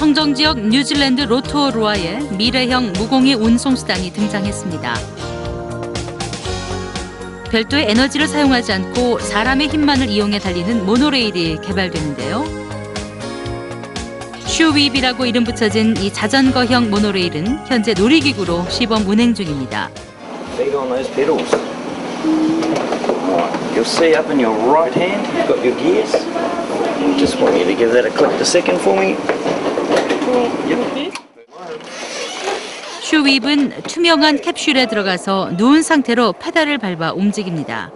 원정 지역 뉴질랜드 로토루아에 미래형 무공해 운송수단이 등장했습니다. 별도의 에너지를 사용하지 않고 사람의 힘만을 이용해 달리는 모노레일이 개발되는데요. 슈윕이라고 이름 붙여진 이 자전거형 모노레일은 현재 놀이기구로 시범 운행 중입니다. You'll see up in your right hand, you've got your gears. Just want you to give that a click a second for me. 슈윕은 투명한 캡슐에 들어가서 누운 상태로 페달을 밟아 움직입니다.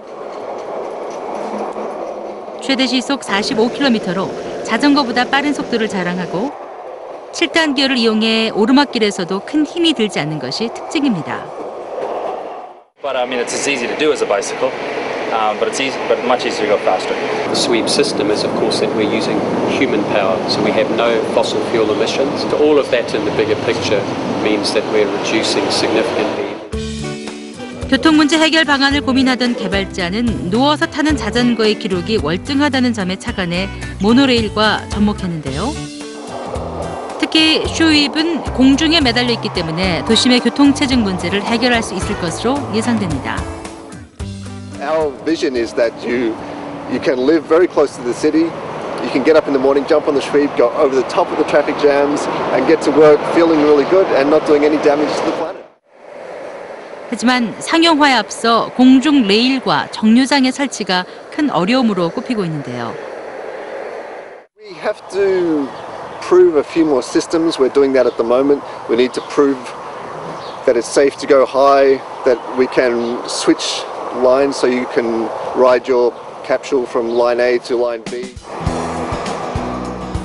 최대 시속 45km로 자전거보다 빠른 속도를 자랑하고 7단 기어를 이용해 오르막길에서도 큰 힘이 들지 않는 것이 특징입니다. But I mean, it's as easy to do as a bicycle, um, but it's easy, but much easier to go faster. The sweep system is, of course, that we're using human power, so we have no fossil fuel emissions. All of that in the bigger picture means that we're reducing significantly. 교통 문제 해결 방안을 고민하던 개발자는 누워서 타는 자전거의 기록이 월등하다는 점에 착안해 모노레일과 접목했는데요. 특히 슈윕은 공중에 매달려 있기 때문에 도심의 교통 체증 문제를 해결할 수 있을 것으로 예상됩니다. Our vision is that you you can live very close to the city. You can get up in the morning, jump on the street, go over the top of the traffic jams, and get to work feeling really good and not doing any damage to the planet. 하지만 상용화에 앞서 공중 레일과 정류장의 설치가 큰 어려움으로 꼽히고 있는데요. We have to prove a few more systems. We're doing that at the moment. We need to prove that it's safe to go high, that we can switch lines so you can ride your capsule from line A to line B.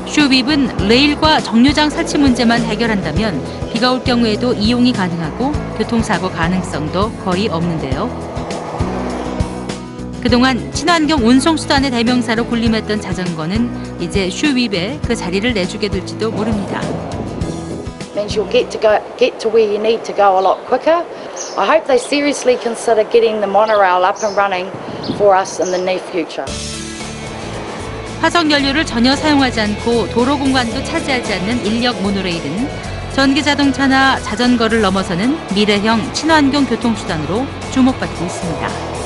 슈윕은 레일과 정류장 설치 문제만 해결한다면 비가 올 경우에도 이용이 가능하고 교통사고 가능성도 거의 없는데요. 그동안 친환경 운송수단의 대명사로 군림했던 자전거는 이제 슈윕에 그 자리를 내주게 될지도 모릅니다. means you'll get to go get to where you need to go a lot quicker. I hope they seriously consider getting the monorail up and running for us in the near future. 화석 연료를 전혀 사용하지 않고 도로 공간도 차지하지 않는 인력 모노레일은 전기 자동차나 자전거를 넘어서는 미래형 친환경 교통수단으로 주목받고 있습니다.